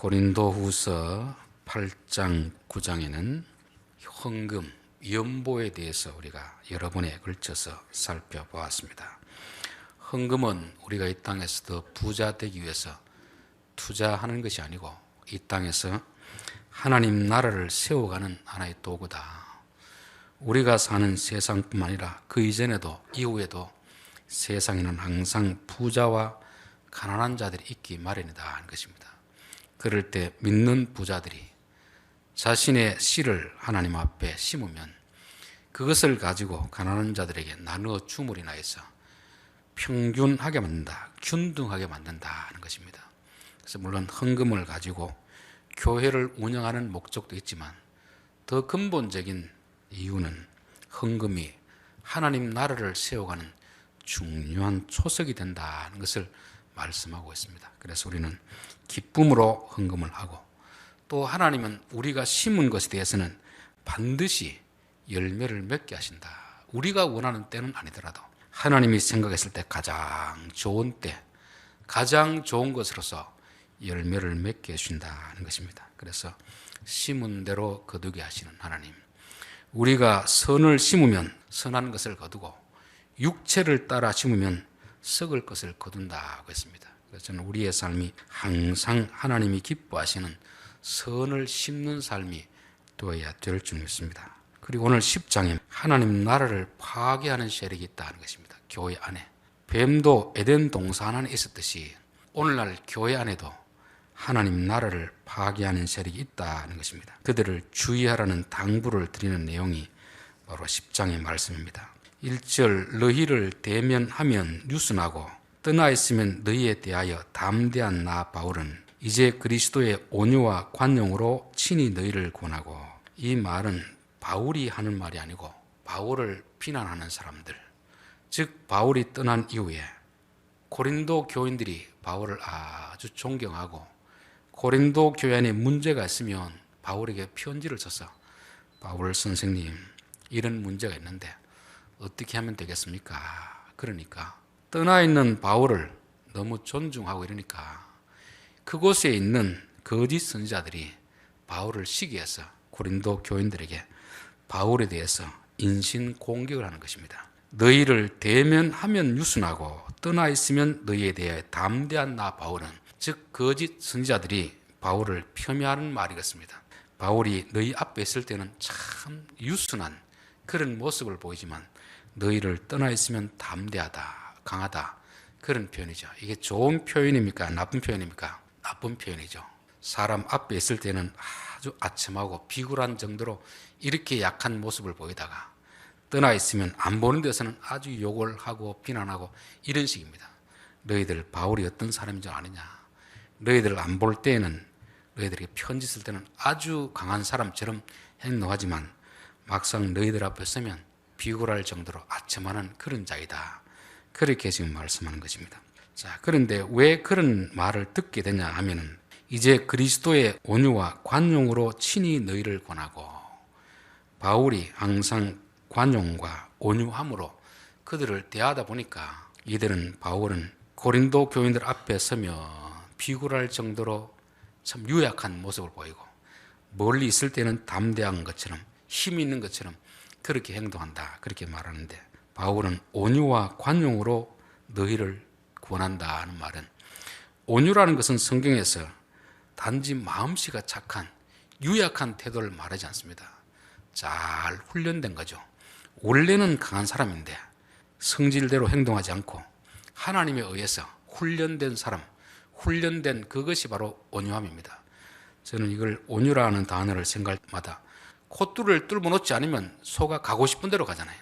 고린도 후서 8장 9장에는 헌금, 연보에 대해서 우리가 여러 번에 걸쳐서 살펴보았습니다. 헌금은 우리가 이 땅에서 더 부자 되기 위해서 투자하는 것이 아니고 이 땅에서 하나님 나라를 세워가는 하나의 도구다. 우리가 사는 세상뿐만 아니라 그 이전에도 이후에도 세상에는 항상 부자와 가난한 자들이 있기 마련이다 하는 것입니다. 그럴 때 믿는 부자들이 자신의 씨를 하나님 앞에 심으면 그것을 가지고 가난한 자들에게 나누어 주물이나 해서 평균하게 만든다, 균등하게 만든다 하는 것입니다. 그래서 물론 헌금을 가지고 교회를 운영하는 목적도 있지만 더 근본적인 이유는 헌금이 하나님 나라를 세워가는 중요한 초석이 된다는 것을 말씀하고 있습니다. 그래서 우리는 기쁨으로 헌금을 하고 또 하나님은 우리가 심은 것에 대해서는 반드시 열매를 맺게 하신다. 우리가 원하는 때는 아니더라도 하나님이 생각했을 때 가장 좋은 때, 가장 좋은 것으로서 열매를 맺게 해준다는 것입니다. 그래서 심은 대로 거두게 하시는 하나님. 우리가 선을 심으면 선한 것을 거두고 육체를 따라 심으면 썩을 것을 거둔다고 했습니다. 그래서 저는 우리의 삶이 항상 하나님이 기뻐하시는 선을 심는 삶이 되어야 될 줄 믿습니다. 그리고 오늘 10장에 하나님 나라를 파괴하는 세력이 있다는 것입니다. 교회 안에. 뱀도 에덴 동산 안에 있었듯이 오늘날 교회 안에도 하나님 나라를 파괴하는 세력이 있다는 것입니다. 그들을 주의하라는 당부를 드리는 내용이 바로 10장의 말씀입니다. 1절 너희를 대면하면 유순하고 떠나 있으면 너희에 대하여 담대한 나 바울은 이제 그리스도의 온유와 관용으로 친히 너희를 권하고 이 말은 바울이 하는 말이 아니고 바울을 비난하는 사람들. 즉 바울이 떠난 이후에 고린도 교인들이 바울을 아주 존경하고 고린도 교회 안에 문제가 있으면 바울에게 편지를 써서 바울 선생님 이런 문제가 있는데 어떻게 하면 되겠습니까? 그러니까 떠나 있는 바울을 너무 존중하고 이러니까 그곳에 있는 거짓 선지자들이 바울을 시기해서 고린도 교인들에게 바울에 대해서 인신 공격을 하는 것입니다. 너희를 대면하면 유순하고 떠나 있으면 너희에 대해 담대한 나 바울은 즉 거짓 선지자들이 바울을 폄훼하는 말이겠습니다. 바울이 너희 앞에 있을 때는 참 유순한 그런 모습을 보이지만 너희를 떠나 있으면 담대하다, 강하다 그런 표현이죠. 이게 좋은 표현입니까? 나쁜 표현입니까? 나쁜 표현이죠. 사람 앞에 있을 때는 아주 아첨하고 비굴한 정도로 이렇게 약한 모습을 보이다가 떠나 있으면 안 보는 데서는 아주 욕을 하고 비난하고 이런 식입니다. 너희들 바울이 어떤 사람인 줄 아느냐? 너희들 안 볼 때에는 너희들에게 편지 쓸 때는 아주 강한 사람처럼 행동하지만 막상 너희들 앞에 서면 비굴할 정도로 아첨하는 그런 자이다. 그렇게 지금 말씀하는 것입니다. 자, 그런데 왜 그런 말을 듣게 되냐 하면은 이제 그리스도의 온유와 관용으로 친히 너희를 권하고 바울이 항상 관용과 온유함으로 그들을 대하다 보니까 이들은 바울은 고린도 교인들 앞에 서며 비굴할 정도로 참 유약한 모습을 보이고 멀리 있을 때는 담대한 것처럼 힘 있는 것처럼 그렇게 행동한다. 그렇게 말하는데 바울은 온유와 관용으로 너희를 구원한다는 말은 온유라는 것은 성경에서 단지 마음씨가 착한 유약한 태도를 말하지 않습니다. 잘 훈련된 거죠. 원래는 강한 사람인데 성질대로 행동하지 않고 하나님에 의해서 훈련된 사람, 훈련된 그것이 바로 온유함입니다. 저는 이걸 온유라는 단어를 생각할 때마다 콧뚜를 뚫어 놓지 않으면 소가 가고 싶은 대로 가잖아요.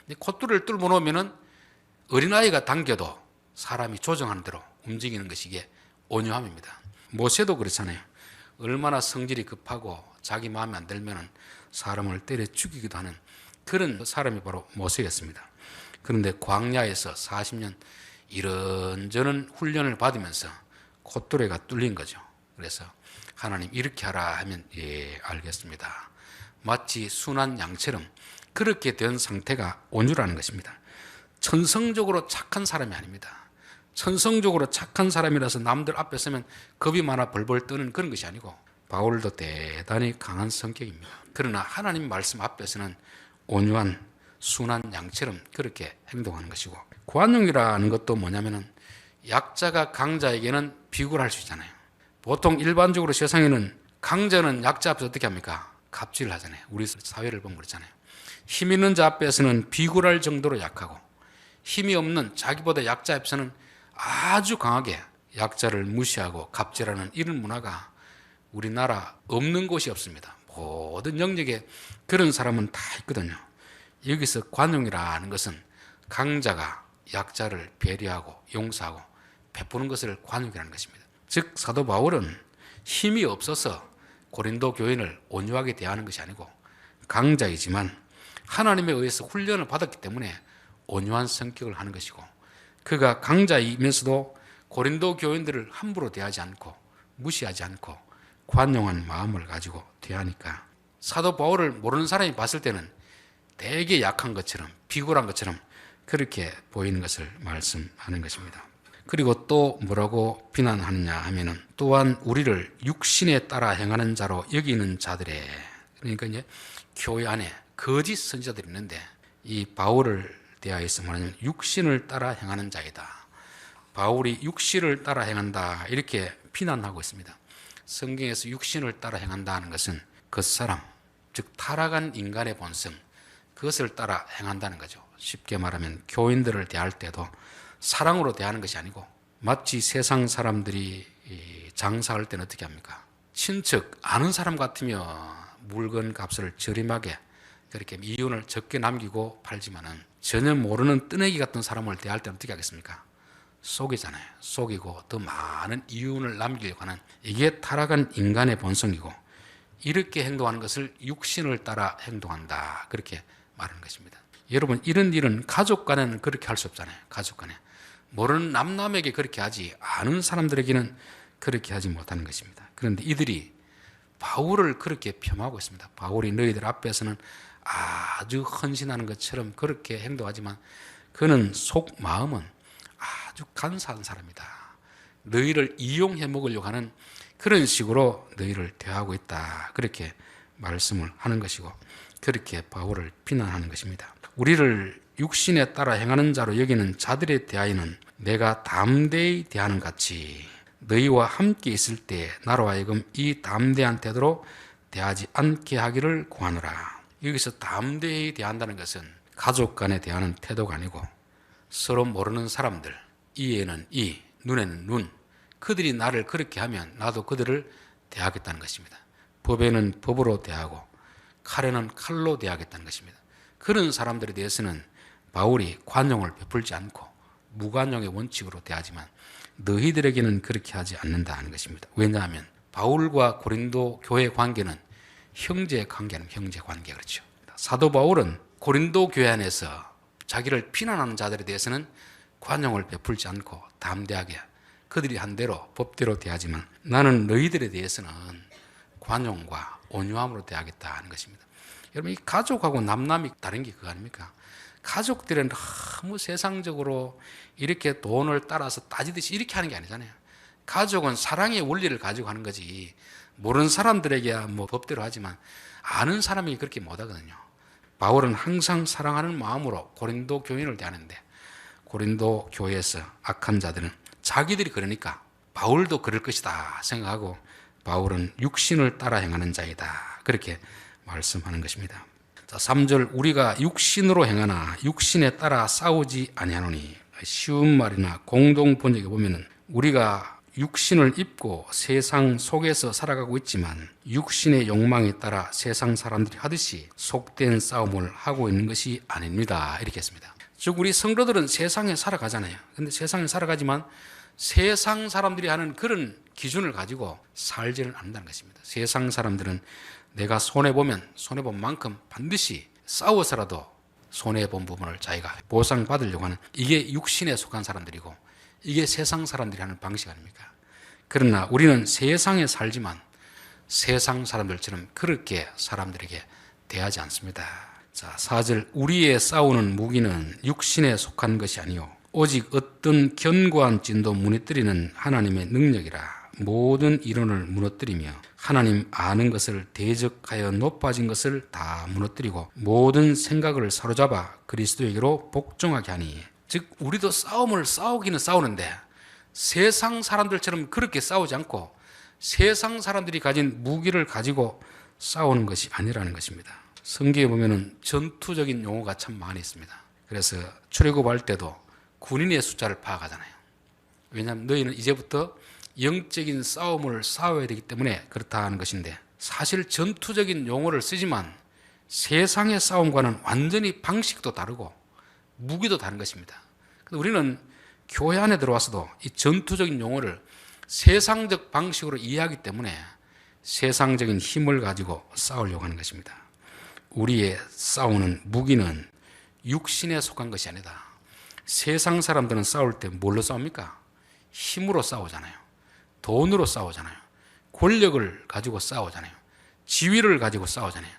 근데 콧뚜를 뚫어 놓으면은 어린아이가 당겨도 사람이 조정하는 대로 움직이는 것이 이게 온유함입니다. 모세도 그렇잖아요. 얼마나 성질이 급하고 자기 마음에 안 들면은 사람을 때려 죽이기도 하는 그런 사람이 바로 모세였습니다. 그런데 광야에서 40년 이런저런 훈련을 받으면서 콧뚜레가 뚫린 거죠. 그래서 하나님 이렇게 하라 하면 예 알겠습니다. 마치 순한 양처럼 그렇게 된 상태가 온유라는 것입니다. 천성적으로 착한 사람이 아닙니다. 천성적으로 착한 사람이라서 남들 앞에 서면 겁이 많아 벌벌 떠는 그런 것이 아니고 바울도 대단히 강한 성격입니다. 그러나 하나님 말씀 앞에서는 온유한 순한 양처럼 그렇게 행동하는 것이고 관용이라는 것도 뭐냐면은 약자가 강자에게는 비굴할 수 있잖아요. 보통 일반적으로 세상에는 강자는 약자 앞에서 어떻게 합니까? 갑질을 하잖아요. 우리 사회를 보면 그렇잖아요. 힘 있는 자 앞에서는 비굴할 정도로 약하고 힘이 없는 자기보다 약자 앞에서는 아주 강하게 약자를 무시하고 갑질하는 이런 문화가 우리나라 없는 곳이 없습니다. 모든 영역에 그런 사람은 다 있거든요. 여기서 관용이라는 것은 강자가 약자를 배려하고 용서하고 베푸는 것을 관용이라는 것입니다. 즉 사도 바울은 힘이 없어서 고린도 교인을 온유하게 대하는 것이 아니고 강자이지만 하나님에 의해서 훈련을 받았기 때문에 온유한 성격을 하는 것이고 그가 강자이면서도 고린도 교인들을 함부로 대하지 않고 무시하지 않고 관용한 마음을 가지고 대하니까 사도 바울을 모르는 사람이 봤을 때는 되게 약한 것처럼 비굴한 것처럼 그렇게 보이는 것을 말씀하는 것입니다. 그리고 또 뭐라고 비난하느냐 하면은 또한 우리를 육신에 따라 행하는 자로 여기는 자들의 그러니까 이제 교회 안에 거짓 선지자들이 있는데 이 바울을 대하여서 말하면 육신을 따라 행하는 자이다. 바울이 육신을 따라 행한다 이렇게 비난하고 있습니다. 성경에서 육신을 따라 행한다는 것은 그 사람 즉 타락한 인간의 본성 그것을 따라 행한다는 거죠. 쉽게 말하면 교인들을 대할 때도 사랑으로 대하는 것이 아니고 마치 세상 사람들이 장사할 때는 어떻게 합니까? 친척 아는 사람 같으면 물건 값을 저렴하게 그렇게 이윤을 적게 남기고 팔지만은 전혀 모르는 뜨내기 같은 사람을 대할 때는 어떻게 하겠습니까? 속이잖아요. 속이고 더 많은 이윤을 남기려고 하는 이게 타락한 인간의 본성이고 이렇게 행동하는 것을 육신을 따라 행동한다. 그렇게 말하는 것입니다. 여러분 이런 일은 가족 간에는 그렇게 할 수 없잖아요. 가족 간에 모르는 남남에게 그렇게 하지 아는 사람들에게는 그렇게 하지 못하는 것입니다. 그런데 이들이 바울을 그렇게 폄하하고 있습니다. 바울이 너희들 앞에서는 아주 헌신하는 것처럼 그렇게 행동하지만 그는 속 마음은 아주 간사한 사람이다. 너희를 이용해 먹으려고 하는 그런 식으로 너희를 대하고 있다. 그렇게 말씀을 하는 것이고 그렇게 바울을 비난하는 것입니다. 우리를 육신에 따라 행하는 자로 여기는 자들에 대하여는 내가 담대히 대하는 같이 너희와 함께 있을 때 나로 하여금 이 담대한 태도로 대하지 않게 하기를 구하노라. 여기서 담대히 대한다는 것은 가족 간에 대하는 태도가 아니고 서로 모르는 사람들, 이에는 이, 눈에는 눈, 그들이 나를 그렇게 하면 나도 그들을 대하겠다는 것입니다. 법에는 법으로 대하고 칼에는 칼로 대하겠다는 것입니다. 그런 사람들에 대해서는 바울이 관용을 베풀지 않고 무관용의 원칙으로 대하지만 너희들에게는 그렇게 하지 않는다는 것입니다. 왜냐하면 바울과 고린도 교회 관계는 형제 관계는 형제 관계 그렇죠. 사도 바울은 고린도 교회 안에서 자기를 비난하는 자들에 대해서는 관용을 베풀지 않고 담대하게 그들이 한 대로 법대로 대하지만 나는 너희들에 대해서는 관용과 온유함으로 대하겠다 는 것입니다. 여러분 이 가족하고 남남이 다른 게 그거 아닙니까? 가족들은 너무 세상적으로 이렇게 돈을 따라서 따지듯이 이렇게 하는 게 아니잖아요. 가족은 사랑의 원리를 가지고 하는 거지. 모르는 사람들에게야 뭐 법대로 하지만 아는 사람이 그렇게 못 하거든요. 바울은 항상 사랑하는 마음으로 고린도 교인을 대하는데 고린도 교회에서 악한 자들은 자기들이 그러니까 바울도 그럴 것이다 생각하고 바울은 육신을 따라 행하는 자이다. 그렇게 말씀하는 것입니다. 자, 3절 우리가 육신으로 행하나 육신에 따라 싸우지 아니하노니 쉬운 말이나 공동 번역에 보면은 우리가 육신을 입고 세상 속에서 살아가고 있지만 육신의 욕망에 따라 세상 사람들이 하듯이 속된 싸움을 하고 있는 것이 아닙니다. 이렇게 했습니다. 즉 우리 성도들은 세상에 살아가잖아요. 근데 세상에 살아가지만 세상 사람들이 하는 그런 기준을 가지고 살지는 않는다는 것입니다. 세상 사람들은 내가 손해보면 손해본 만큼 반드시 싸워서라도 손해본 부분을 자기가 보상받으려고 하는 이게 육신에 속한 사람들이고 이게 세상 사람들이 하는 방식 아닙니까? 그러나 우리는 세상에 살지만 세상 사람들처럼 그렇게 사람들에게 대하지 않습니다. 자, 4절 우리의 싸우는 무기는 육신에 속한 것이 아니요 오직 어떤 견고한 찐도 무너뜨리는 하나님의 능력이라 모든 이론을 무너뜨리며 하나님 아는 것을 대적하여 높아진 것을 다 무너뜨리고 모든 생각을 사로잡아 그리스도에게로 복종하게 하니 즉 우리도 싸움을 싸우기는 싸우는데 세상 사람들처럼 그렇게 싸우지 않고 세상 사람들이 가진 무기를 가지고 싸우는 것이 아니라는 것입니다. 성경에 보면은 전투적인 용어가 참 많이 있습니다. 그래서 출애굽할 때도 군인의 숫자를 파악하잖아요. 왜냐하면 너희는 이제부터 영적인 싸움을 싸워야 되기 때문에 그렇다 하는 것인데 사실 전투적인 용어를 쓰지만 세상의 싸움과는 완전히 방식도 다르고 무기도 다른 것입니다. 우리는 교회 안에 들어와서도 이 전투적인 용어를 세상적 방식으로 이해하기 때문에 세상적인 힘을 가지고 싸우려고 하는 것입니다. 우리의 싸우는 무기는 육신에 속한 것이 아니다. 세상 사람들은 싸울 때 뭘로 싸웁니까? 힘으로 싸우잖아요. 돈으로 싸우잖아요. 권력을 가지고 싸우잖아요. 지위를 가지고 싸우잖아요.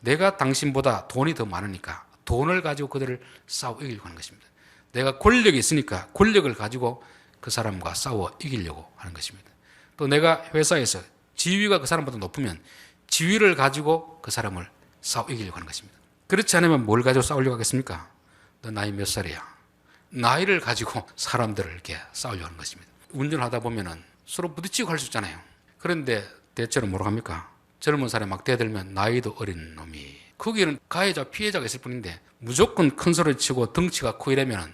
내가 당신보다 돈이 더 많으니까 돈을 가지고 그들을 싸워 이기려고 하는 것입니다. 내가 권력이 있으니까 권력을 가지고 그 사람과 싸워 이기려고 하는 것입니다. 또 내가 회사에서 지위가 그 사람보다 높으면 지위를 가지고 그 사람을 싸워 이기려고 하는 것입니다. 그렇지 않으면 뭘 가지고 싸우려고 하겠습니까? 너 나이 몇 살이야? 나이를 가지고 사람들을 이렇게 싸우려고 하는 것입니다. 운전하다 보면은 서로 부딪히고 갈 수 있잖아요. 그런데 대체로 뭐라고 합니까? 젊은 사람이 막 대들면 나이도 어린 놈이. 거기는 가해자, 피해자가 있을 뿐인데 무조건 큰 소리 치고 덩치가 커 이러면은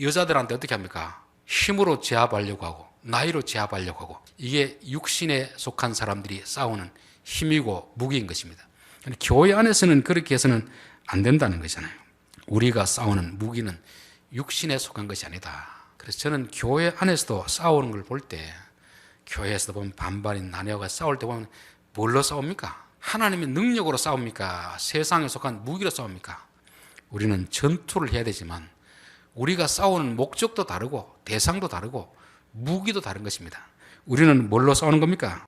여자들한테 어떻게 합니까? 힘으로 제압하려고 하고 나이로 제압하려고 하고 이게 육신에 속한 사람들이 싸우는 힘이고 무기인 것입니다. 교회 안에서는 그렇게 해서는 안 된다는 것이잖아요. 우리가 싸우는 무기는 육신에 속한 것이 아니다. 그래서 저는 교회 안에서도 싸우는 걸 볼 때 교회에서도 보면 반반인 나뉘어가 싸울 때 보면 뭘로 싸웁니까? 하나님의 능력으로 싸웁니까? 세상에 속한 무기로 싸웁니까? 우리는 전투를 해야 되지만 우리가 싸우는 목적도 다르고 대상도 다르고 무기도 다른 것입니다. 우리는 뭘로 싸우는 겁니까?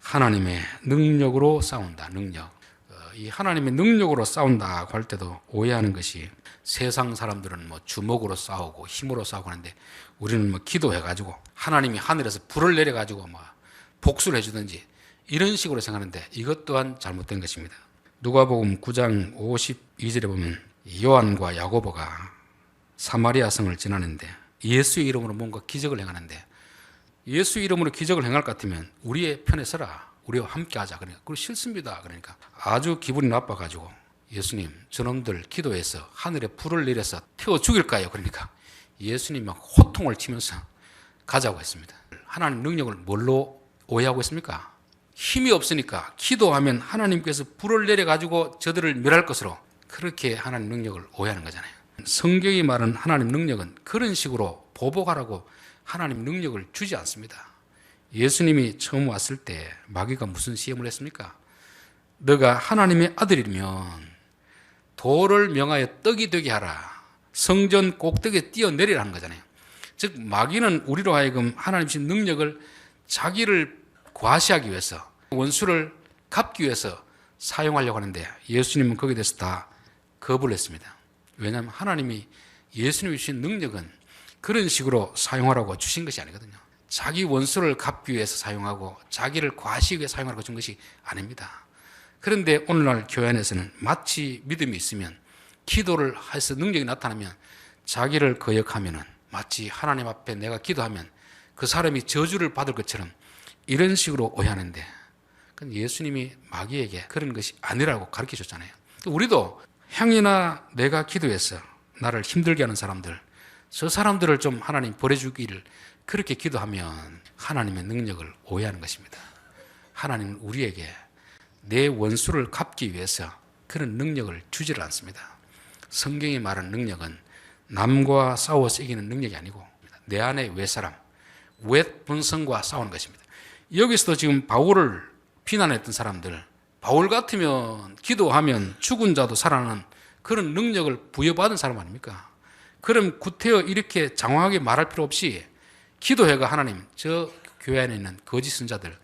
하나님의 능력으로 싸운다. 능력. 어, 이 하나님의 능력으로 싸운다고 할 때도 오해하는 것이 세상 사람들은 뭐 주먹으로 싸우고 힘으로 싸우고 하는데 우리는 뭐 기도해가지고 하나님이 하늘에서 불을 내려가지고 뭐 복수를 해주든지 이런 식으로 생각하는데 이것 또한 잘못된 것입니다. 누가복음 9장 52절에 보면 요한과 야고보가 사마리아 성을 지나는데 예수의 이름으로 뭔가 기적을 행하는데 예수 이름으로 기적을 행할 것 같으면 우리의 편에 서라. 우리와 함께 하자. 그러니까. 그리고 싫습니다. 그러니까 아주 기분이 나빠가지고 예수님, 저놈들 기도해서 하늘에 불을 내려서 태워 죽일까요? 그러니까 예수님 막 호통을 치면서 가자고 했습니다. 하나님 능력을 뭘로 오해하고 있습니까? 힘이 없으니까 기도하면 하나님께서 불을 내려가지고 저들을 멸할 것으로 그렇게 하나님 능력을 오해하는 거잖아요. 성경이 말하는 하나님 능력은 그런 식으로 보복하라고 하나님 능력을 주지 않습니다. 예수님이 처음 왔을 때 마귀가 무슨 시험을 했습니까? 너가 하나님의 아들이면 돌을 명하여 떡이 되게 하라. 성전 꼭대기에 뛰어내리라는 거잖아요. 즉 마귀는 우리로 하여금 하나님신 능력을 자기를 과시하기 위해서 원수를 갚기 위해서 사용하려고 하는데 예수님은 거기에 대해서 다 거부를 했습니다. 왜냐하면 하나님이 예수님이 주신 능력은 그런 식으로 사용하라고 주신 것이 아니거든요. 자기 원수를 갚기 위해서 사용하고 자기를 과시하기 위해 사용하라고 준 것이 아닙니다. 그런데 오늘날 교회 안에서는 마치 믿음이 있으면 기도를 해서 능력이 나타나면 자기를 거역하면은 마치 하나님 앞에 내가 기도하면 그 사람이 저주를 받을 것처럼 이런 식으로 오해하는데 예수님이 마귀에게 그런 것이 아니라고 가르쳐 줬잖아요. 우리도 형이나 내가 기도해서 나를 힘들게 하는 사람들, 저 사람들을 좀 하나님 버려주기를 그렇게 기도하면 하나님의 능력을 오해하는 것입니다. 하나님은 우리에게 내 원수를 갚기 위해서 그런 능력을 주지를 않습니다. 성경이 말하는 능력은 남과 싸워서 이기는 능력이 아니고 내 안의 외사람, 외 본성과 싸우는 것입니다. 여기서도 지금 바울을 비난했던 사람들, 바울 같으면 기도하면 죽은 자도 살아나는 그런 능력을 부여받은 사람 아닙니까? 그럼 구태여 이렇게 장황하게 말할 필요 없이 기도해가 하나님, 저 교회 안에 있는 거짓 선자들,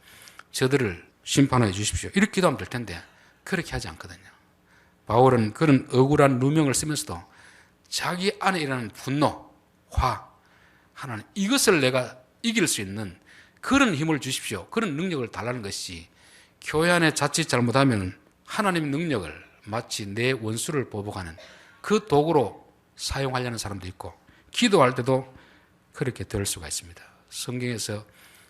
저들을 심판해 주십시오. 이렇게 기도하면 될 텐데, 그렇게 하지 않거든요. 바울은 그런 억울한 누명을 쓰면서도 자기 안에 일어나는 분노, 화, 하나님 이것을 내가 이길 수 있는 그런 힘을 주십시오. 그런 능력을 달라는 것이 교회 안에 자칫 잘못하면 하나님 능력을 마치 내 원수를 보복하는 그 도구로 사용하려는 사람도 있고 기도할 때도 그렇게 될 수가 있습니다. 성경에서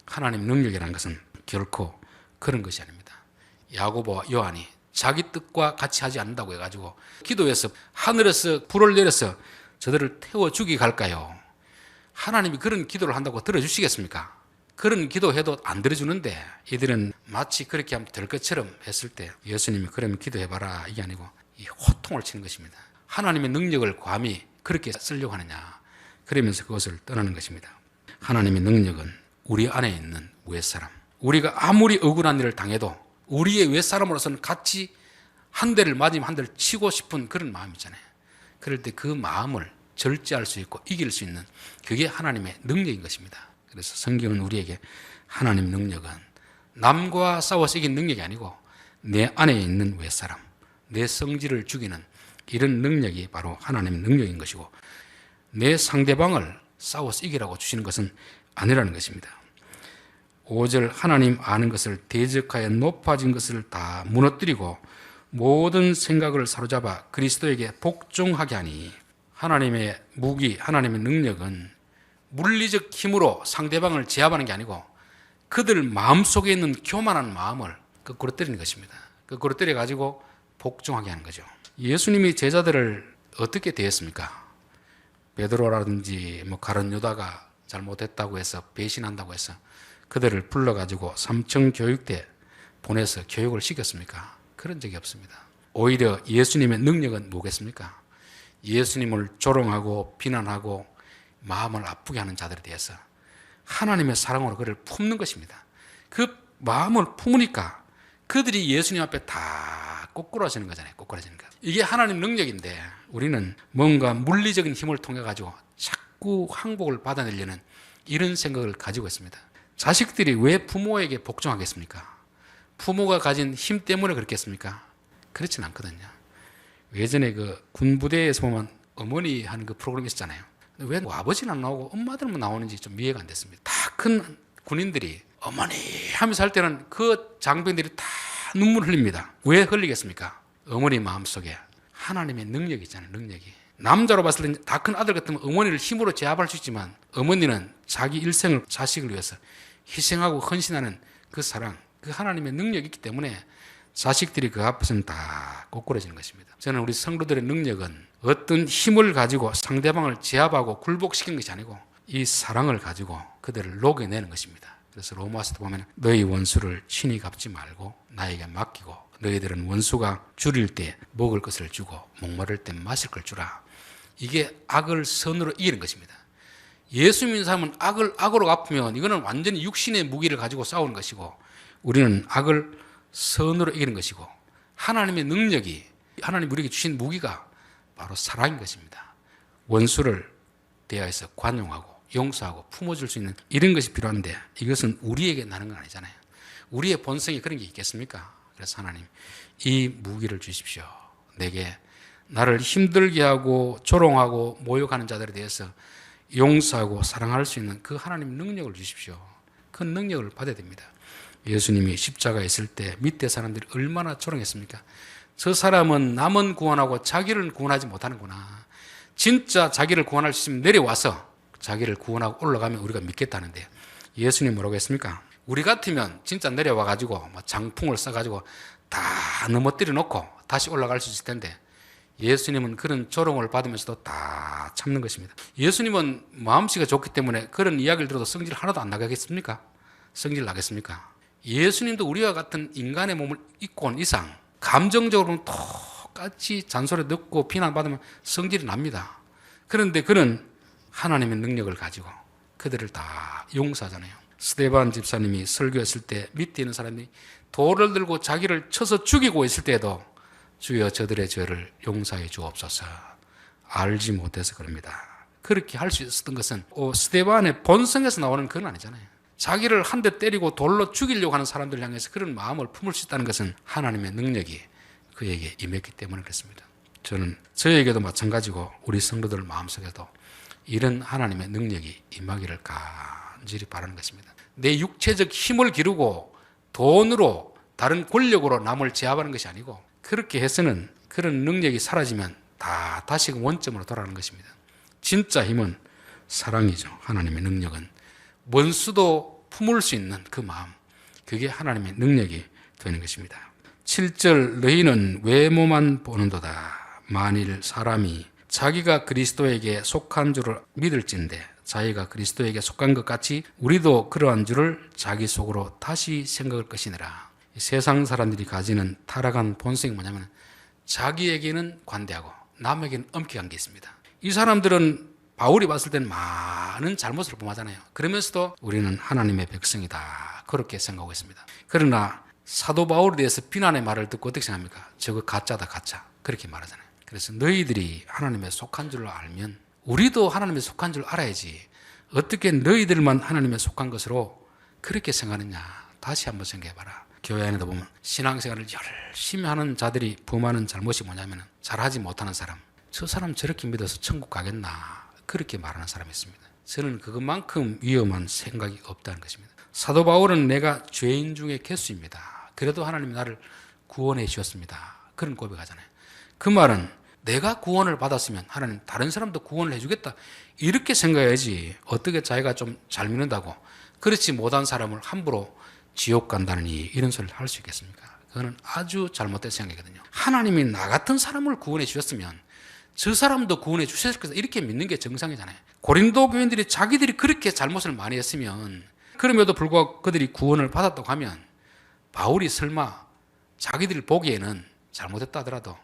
하나님 능력이라는 것은 결코 그런 것이 아닙니다. 야고보와 요한이 자기 뜻과 같이 하지 않는다고 해가지고 기도해서 하늘에서 불을 내려서 저들을 태워 죽이 갈까요? 하나님이 그런 기도를 한다고 들어주시겠습니까? 그런 기도해도 안 들어주는데 이들은 마치 그렇게 하면 될 것처럼 했을 때 예수님이 그러면 기도해봐라 이게 아니고 이 호통을 치는 것입니다. 하나님의 능력을 감히 그렇게 쓰려고 하느냐 그러면서 그것을 떠나는 것입니다. 하나님의 능력은 우리 안에 있는 윗사람 우리가 아무리 억울한 일을 당해도 우리의 윗사람으로서는 같이 한 대를 맞으면 한 대를 치고 싶은 그런 마음이 있잖아요. 그럴 때 그 마음을 절제할 수 있고 이길 수 있는 그게 하나님의 능력인 것입니다. 그래서 성경은 우리에게 하나님 능력은 남과 싸워서 이긴 능력이 아니고 내 안에 있는 윗사람, 내 성질을 죽이는 이런 능력이 바로 하나님의 능력인 것이고 내 상대방을 싸워서 이기라고 주시는 것은 아니라는 것입니다. 5절 하나님 아는 것을 대적하여 높아진 것을 다 무너뜨리고 모든 생각을 사로잡아 그리스도에게 복종하게 하니 하나님의 무기, 하나님의 능력은 물리적 힘으로 상대방을 제압하는 게 아니고 그들 마음속에 있는 교만한 마음을 거꾸로 때리는 것입니다. 거꾸로 때려 가지고 복종하게 하는 거죠. 예수님이 제자들을 어떻게 대했습니까? 베드로라든지 뭐 가론 유다가 잘못했다고 해서 배신한다고 해서 그들을 불러가지고 삼청 교육대 보내서 교육을 시켰습니까? 그런 적이 없습니다. 오히려 예수님의 능력은 뭐겠습니까? 예수님을 조롱하고 비난하고 마음을 아프게 하는 자들에 대해서 하나님의 사랑으로 그를 품는 것입니다. 그 마음을 품으니까 그들이 예수님 앞에 다 꼬꾸라지는 거잖아요. 꼬꾸라지는 거. 이게 하나님 능력인데 우리는 뭔가 물리적인 힘을 통해 가지고 자꾸 항복을 받아내려는 이런 생각을 가지고 있습니다. 자식들이 왜 부모에게 복종하겠습니까? 부모가 가진 힘 때문에 그렇겠습니까? 그렇진 않거든요. 예전에 그 군부대에서 보면 어머니 하는 그 프로그램 있었잖아요. 왜 아버지는 안 나오고 엄마들만 나오는지 좀 이해가 안 됐습니다. 다 큰 군인들이 어머니 하면서 할 때는 그 장병들이 다 눈물 흘립니다. 왜 흘리겠습니까? 어머니 마음속에 하나님의 능력이 있잖아요. 능력이. 남자로 봤을 때 다 큰 아들 같으면 어머니를 힘으로 제압할 수 있지만 어머니는 자기 일생을 자식을 위해서 희생하고 헌신하는 그 사랑, 그 하나님의 능력이 있기 때문에 자식들이 그 앞에서는 다 꼬꾸라지는 것입니다. 저는 우리 성도들의 능력은 어떤 힘을 가지고 상대방을 제압하고 굴복시킨 것이 아니고 이 사랑을 가지고 그들을 녹여내는 것입니다. 그래서 로마서도 보면 너희 원수를 친히 갚지 말고 나에게 맡기고 너희들은 원수가 줄일 때 먹을 것을 주고 목마를 때 마실 걸 주라. 이게 악을 선으로 이기는 것입니다. 예수 믿는 사람은 악을 악으로 갚으면 이거는 완전히 육신의 무기를 가지고 싸우는 것이고 우리는 악을 선으로 이기는 것이고 하나님의 능력이 하나님 우리에게 주신 무기가 바로 사랑인 것입니다. 원수를 대하여서 관용하고 용서하고 품어줄 수 있는 이런 것이 필요한데 이것은 우리에게 나는 건 아니잖아요. 우리의 본성이 그런 게 있겠습니까? 그래서 하나님 이 무기를 주십시오. 내게 나를 힘들게 하고 조롱하고 모욕하는 자들에 대해서 용서하고 사랑할 수 있는 그 하나님 능력을 주십시오. 그 능력을 받아야 됩니다. 예수님이 십자가에 있을 때 밑에 사람들이 얼마나 조롱했습니까? 저 사람은 남은 구원하고 자기를 구원하지 못하는구나. 진짜 자기를 구원할 수 있으면 내려와서 자기를 구원하고 올라가면 우리가 믿겠다는데 예수님 뭐라고 했습니까? 우리 같으면 진짜 내려와 가지고 장풍을 써 가지고 다 넘어뜨려 놓고 다시 올라갈 수 있을 텐데 예수님은 그런 조롱을 받으면서도 다 참는 것입니다. 예수님은 마음씨가 좋기 때문에 그런 이야기를 들어도 성질 하나도 안 나가겠습니까? 성질 나겠습니까? 예수님도 우리와 같은 인간의 몸을 입고 온 이상 감정적으로는 똑같이 잔소리 듣고 비난받으면 성질이 납니다. 그런데 그는 하나님의 능력을 가지고 그들을 다 용서하잖아요. 스테반 집사님이 설교했을 때 밑에 있는 사람이 돌을 들고 자기를 쳐서 죽이고 있을 때에도 주여 저들의 죄를 용서해 주옵소서 알지 못해서 그럽니다. 그렇게 할 수 있었던 것은 어, 스테반의 본성에서 나오는 그건 아니잖아요. 자기를 한 대 때리고 돌로 죽이려고 하는 사람들 향해서 그런 마음을 품을 수 있다는 것은 하나님의 능력이 그에게 임했기 때문에 그렇습니다. 저는 저에게도 마찬가지고 우리 성도들 마음속에도 이런 하나님의 능력이 임하기를 간절히 바라는 것입니다. 내 육체적 힘을 기르고 돈으로 다른 권력으로 남을 제압하는 것이 아니고 그렇게 해서는 그런 능력이 사라지면 다 다시 그 원점으로 돌아가는 것입니다. 진짜 힘은 사랑이죠. 하나님의 능력은 원수도 품을 수 있는 그 마음 그게 하나님의 능력이 되는 것입니다. 7절 너희는 외모만 보는도다. 만일 사람이 자기가 그리스도에게 속한 줄을 믿을진데 자기가 그리스도에게 속한 것 같이 우리도 그러한 줄을 자기 속으로 다시 생각할 것이니라. 세상 사람들이 가지는 타락한 본성이 뭐냐면 자기에게는 관대하고 남에게는 엄격한 게 있습니다. 이 사람들은 바울이 봤을 때는 많은 잘못을 범하잖아요. 그러면서도 우리는 하나님의 백성이다. 그렇게 생각하고 있습니다. 그러나 사도 바울에 대해서 비난의 말을 듣고 어떻게 생각합니까? 저거 가짜다, 가짜. 그렇게 말하잖아요. 그래서 너희들이 하나님의 속한 줄로 알면 우리도 하나님의 속한 줄 알아야지. 어떻게 너희들만 하나님의 속한 것으로 그렇게 생각하느냐. 다시 한번 생각해봐라. 교회 안에도 보면 신앙생활을 열심히 하는 자들이 범하는 잘못이 뭐냐면 잘하지 못하는 사람. 저 사람 저렇게 믿어서 천국 가겠나. 그렇게 말하는 사람이 있습니다. 저는 그것만큼 위험한 생각이 없다는 것입니다. 사도 바울은 내가 죄인 중에 개수입니다. 그래도 하나님이 나를 구원해 주셨습니다. 그런 고백하잖아요. 그 말은 내가 구원을 받았으면 하나님 다른 사람도 구원을 해주겠다. 이렇게 생각해야지 어떻게 자기가 좀 잘 믿는다고 그렇지 못한 사람을 함부로 지옥 간다느니 이런 소리를 할 수 있겠습니까? 그거는 아주 잘못된 생각이거든요. 하나님이 나 같은 사람을 구원해 주셨으면 저 사람도 구원해 주셨을 것이다. 이렇게 믿는 게 정상이잖아요. 고린도 교인들이 자기들이 그렇게 잘못을 많이 했으면 그럼에도 불구하고 그들이 구원을 받았다고 하면 바울이 설마 자기들 보기에는 잘못했다 하더라도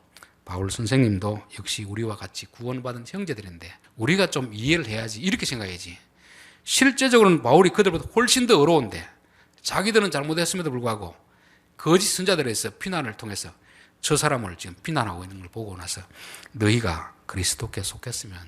바울 선생님도 역시 우리와 같이 구원받은 형제들인데 우리가 좀 이해를 해야지 이렇게 생각해야지 실제적으로는 바울이 그들보다 훨씬 더 어려운데 자기들은 잘못했음에도 불구하고 거짓 선자들에서 피난을 통해서 저 사람을 지금 비난하고 있는 걸 보고 나서 너희가 그리스도께 속했으면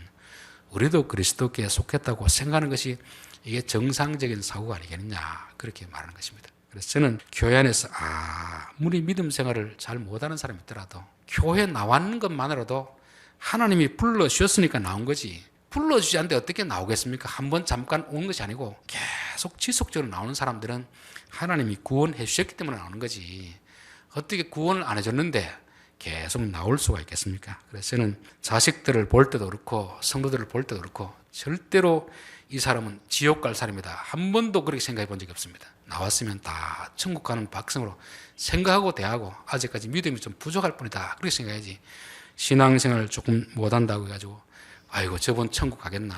우리도 그리스도께 속했다고 생각하는 것이 이게 정상적인 사고가 아니겠느냐 그렇게 말하는 것입니다. 그래서 저는 교회 안에서 아무리 믿음 생활을 잘 못하는 사람이 있더라도 교회 나왔는 것만으로도 하나님이 불러 주셨으니까 나온 거지 불러주지 않는데 어떻게 나오겠습니까? 한 번 잠깐 온 것이 아니고 계속 지속적으로 나오는 사람들은 하나님이 구원해 주셨기 때문에 나오는 거지 어떻게 구원을 안 해줬는데 계속 나올 수가 있겠습니까? 그래서 저는 자식들을 볼 때도 그렇고 성도들을 볼 때도 그렇고 절대로 이 사람은 지옥 갈 사람이다. 한 번도 그렇게 생각해 본 적이 없습니다. 나왔으면 다 천국 가는 박성으로 생각하고 대하고 아직까지 믿음이 좀 부족할 뿐이다. 그렇게 생각해야지. 신앙생활 조금 못한다고 해가지고 아이고 저번 천국 가겠나.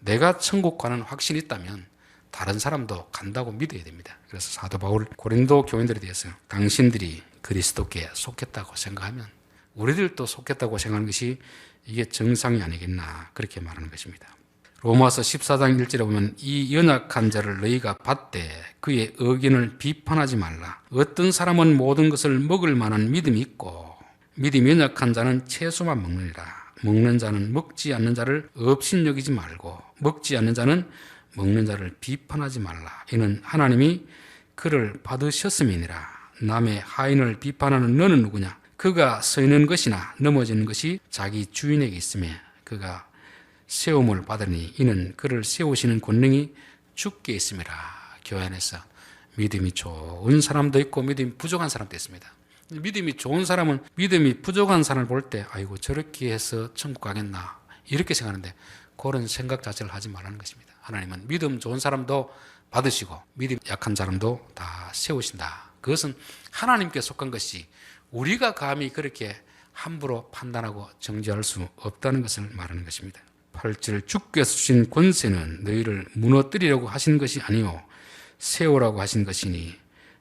내가 천국 가는 확신이 있다면 다른 사람도 간다고 믿어야 됩니다. 그래서 사도 바울 고린도 교인들에 대해서 당신들이 그리스도께 속했다고 생각하면 우리들도 속했다고 생각하는 것이 이게 정상이 아니겠나 그렇게 말하는 것입니다. 로마서 14장 1절에 보면 이 연약한 자를 너희가 받되 그의 의견을 비판하지 말라. 어떤 사람은 모든 것을 먹을 만한 믿음이 있고 믿음이 연약한 자는 채소만 먹느니라. 먹는 자는 먹지 않는 자를 업신여기지 말고 먹지 않는 자는 먹는 자를 비판하지 말라. 이는 하나님이 그를 받으셨음이니라. 남의 하인을 비판하는 너는 누구냐? 그가 서 있는 것이나 넘어지는 것이 자기 주인에게 있음에 그가 세움을 받으니 이는 그를 세우시는 권능이 죽게 있음이라. 교회 안에서 믿음이 좋은 사람도 있고 믿음이 부족한 사람도 있습니다. 믿음이 좋은 사람은 믿음이 부족한 사람을 볼 때 아이고 저렇게 해서 천국 가겠나 이렇게 생각하는데 그런 생각 자체를 하지 말라는 것입니다. 하나님은 믿음 좋은 사람도 받으시고 믿음 약한 사람도 다 세우신다. 그것은 하나님께 속한 것이 우리가 감히 그렇게 함부로 판단하고 정죄할 수 없다는 것을 말하는 것입니다. 8절 주께서 주신 권세는 너희를 무너뜨리려고 하신 것이 아니요 세우라고 하신 것이니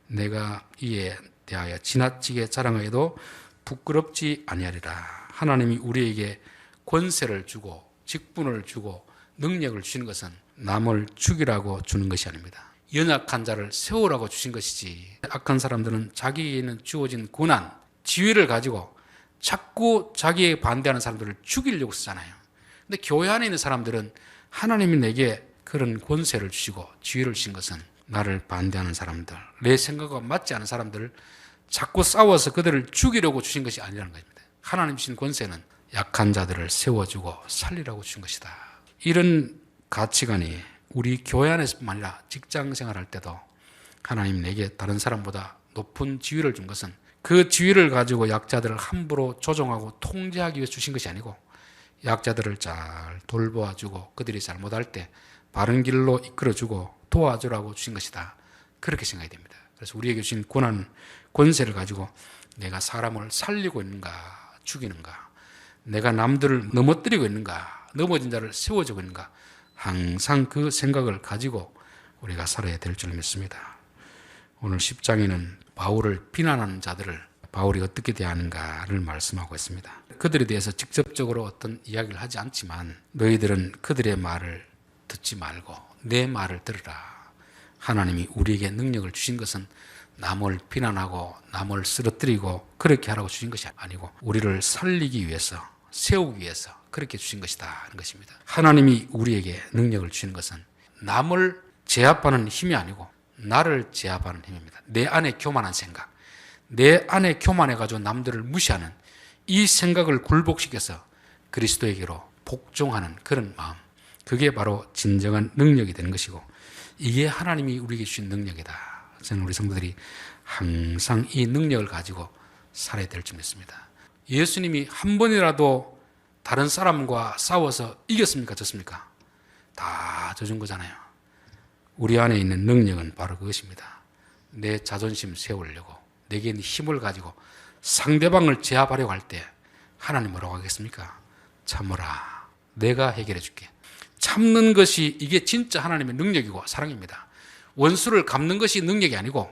내가 이에 대하여 지나치게 자랑하여도 부끄럽지 아니하리라. 하나님이 우리에게 권세를 주고 직분을 주고 능력을 주신 것은 남을 죽이라고 주는 것이 아닙니다. 연약한 자를 세우라고 주신 것이지. 악한 사람들은 자기에는 주어진 고난, 지위를 가지고 자꾸 자기에 반대하는 사람들을 죽이려고 쓰잖아요. 근데 교회 안에 있는 사람들은 하나님이 내게 그런 권세를 주시고 지위를 주신 것은 나를 반대하는 사람들, 내 생각과 맞지 않은 사람들을 자꾸 싸워서 그들을 죽이려고 주신 것이 아니라는 겁니다. 하나님 주신 권세는 약한 자들을 세워주고 살리라고 주신 것이다. 이런 가치관이 우리 교회 안에서뿐만 아니라 직장 생활할 때도 하나님 내게 다른 사람보다 높은 지위를 준 것은 그 지위를 가지고 약자들을 함부로 조종하고 통제하기 위해 주신 것이 아니고 약자들을 잘 돌보아주고 그들이 잘못할 때 바른 길로 이끌어주고 도와주라고 주신 것이다. 그렇게 생각이 됩니다. 그래서 우리에게 주신 권한, 권세를 가지고 내가 사람을 살리고 있는가, 죽이는가, 내가 남들을 넘어뜨리고 있는가, 넘어진 자를 세워주고 있는가, 항상 그 생각을 가지고 우리가 살아야 될 줄 믿습니다. 오늘 10장에는 바울을 비난하는 자들을 바울이 어떻게 대하는가를 말씀하고 있습니다. 그들에 대해서 직접적으로 어떤 이야기를 하지 않지만 너희들은 그들의 말을 듣지 말고 내 말을 들으라. 하나님이 우리에게 능력을 주신 것은 남을 비난하고 남을 쓰러뜨리고 그렇게 하라고 주신 것이 아니고 우리를 살리기 위해서 세우기 위해서 그렇게 주신 것이다 하는 것입니다. 하나님이 우리에게 능력을 주신 것은 남을 제압하는 힘이 아니고 나를 제압하는 힘입니다. 내 안에 교만한 생각, 내 안에 교만해 가지고 남들을 무시하는 이 생각을 굴복시켜서 그리스도에게로 복종하는 그런 마음. 그게 바로 진정한 능력이 되는 것이고 이게 하나님이 우리에게 주신 능력이다. 저는 우리 성도들이 항상 이 능력을 가지고 살아야 될 줄 믿습니다. 예수님이 한 번이라도 다른 사람과 싸워서 이겼습니까? 졌습니까? 다 져준 거잖아요. 우리 안에 있는 능력은 바로 그것입니다. 내 자존심 세우려고 내게 있는 힘을 가지고 상대방을 제압하려고 할 때 하나님 뭐라고 하겠습니까? 참으라. 내가 해결해 줄게. 참는 것이 이게 진짜 하나님의 능력이고 사랑입니다. 원수를 갚는 것이 능력이 아니고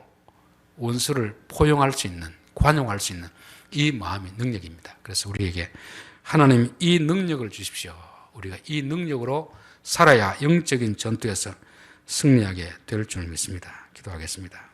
원수를 포용할 수 있는, 관용할 수 있는 이 마음이 능력입니다. 그래서 우리에게 하나님 이 능력을 주십시오. 우리가 이 능력으로 살아야 영적인 전투에서 승리하게 될 줄 믿습니다. 기도하겠습니다.